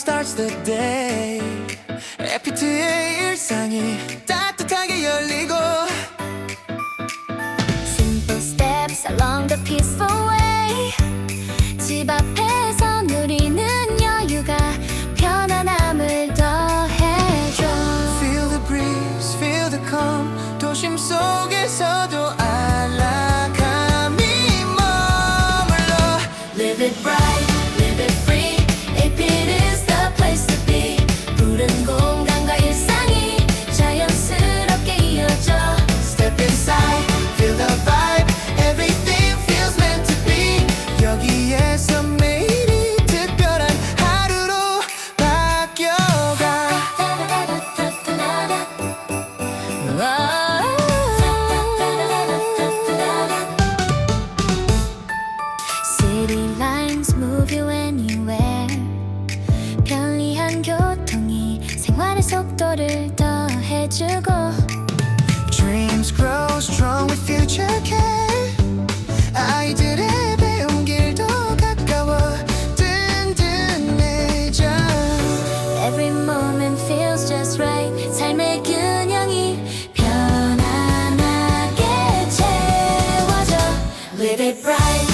starts the day 에피트의 일상이 따뜻하게 열리고 Simple steps along the peaceful way 집 앞에서 누리는 여유가 편안함을 더해줘 Feel the breeze, feel the calm 도심 속에서도 생활의 속도를 더해주고 Dreams grow strong with future care 아이들의 배운 길도 가까워 든든해져 Every moment feels just right 삶의 균형이 편안하게 채워져 Live it bright,